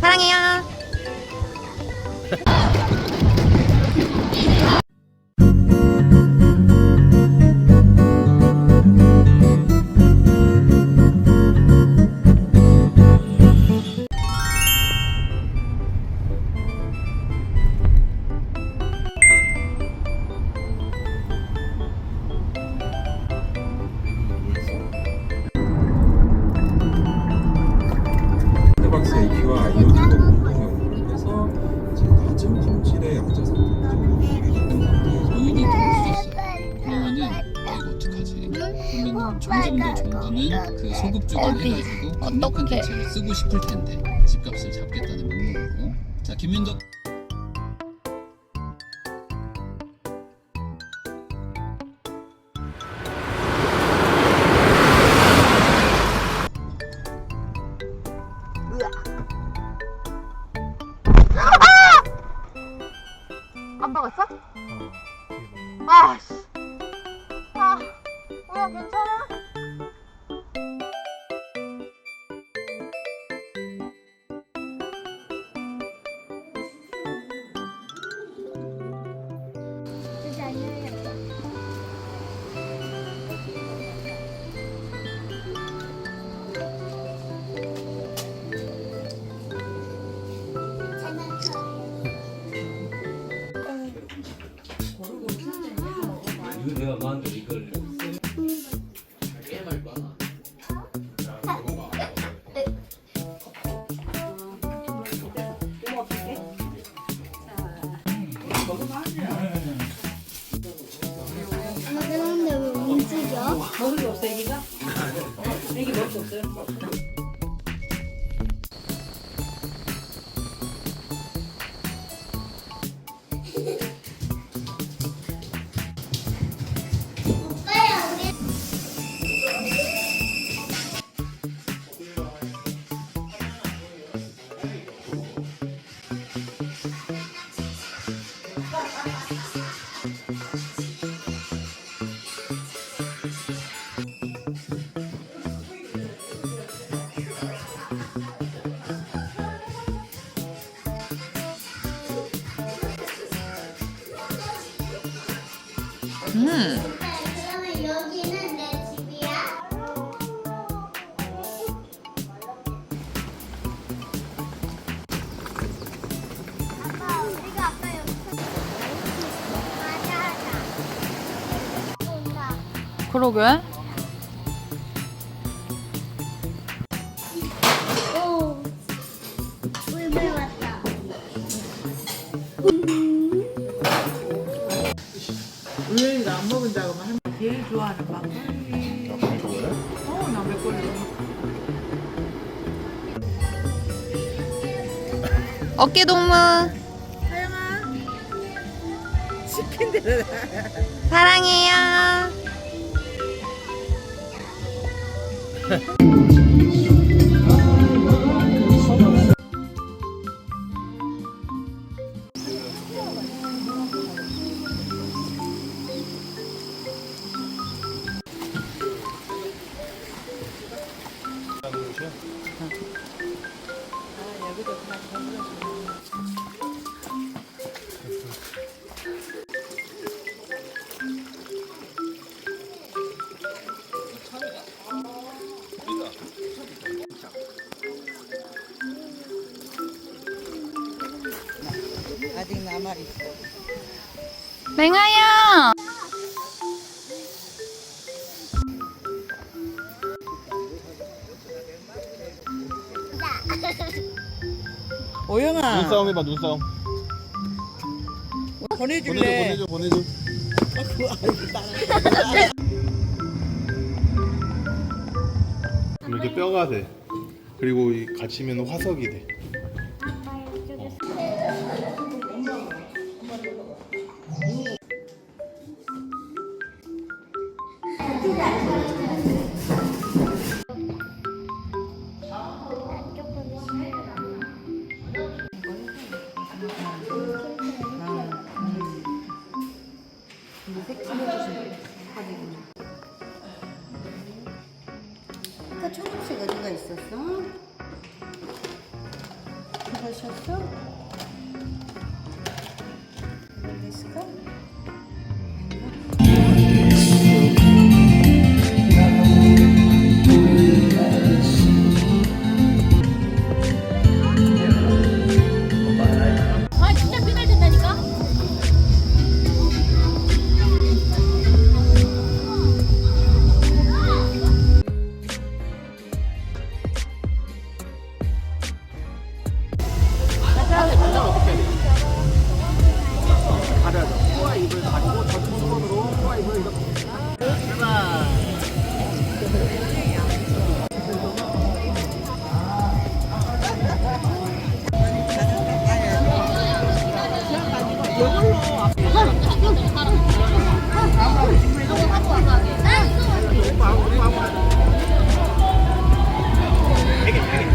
사랑해요. IoT가 공동 연구를 해서 지금 낮은 품질의 기획했던 상태에서 오인이 들을 수 있어요. 그러면은 아, 이거 어떡하지? 그러면 더 정부는 그 소급 쪽을 어디? 해가지고? 대책을 쓰고 싶을 텐데 집값을 잡겠다는 명목으로. 자 김민덕 움직여? 음. 그러게. 우연히가 안 먹은 자고 한 제일 좋아하는 막걸리. 어, 나 막걸리. 어깨 동무. 사영아. 시킨 대로. 사랑해요. 아직 남아 있어. 맹아야. 눈싸움 해봐 눈싸움. 보내줄래? 보내줘 보내줘 이렇게 뼈가 돼. 그리고 이 갇히면 화석이 돼 blisko. Blisko. 한테 반장을 어떻게 해야 돼요? 가려야죠. 코와 입을 가지고 저쪽 손으로 코와 입을 이렇게. 출발! 되게 되게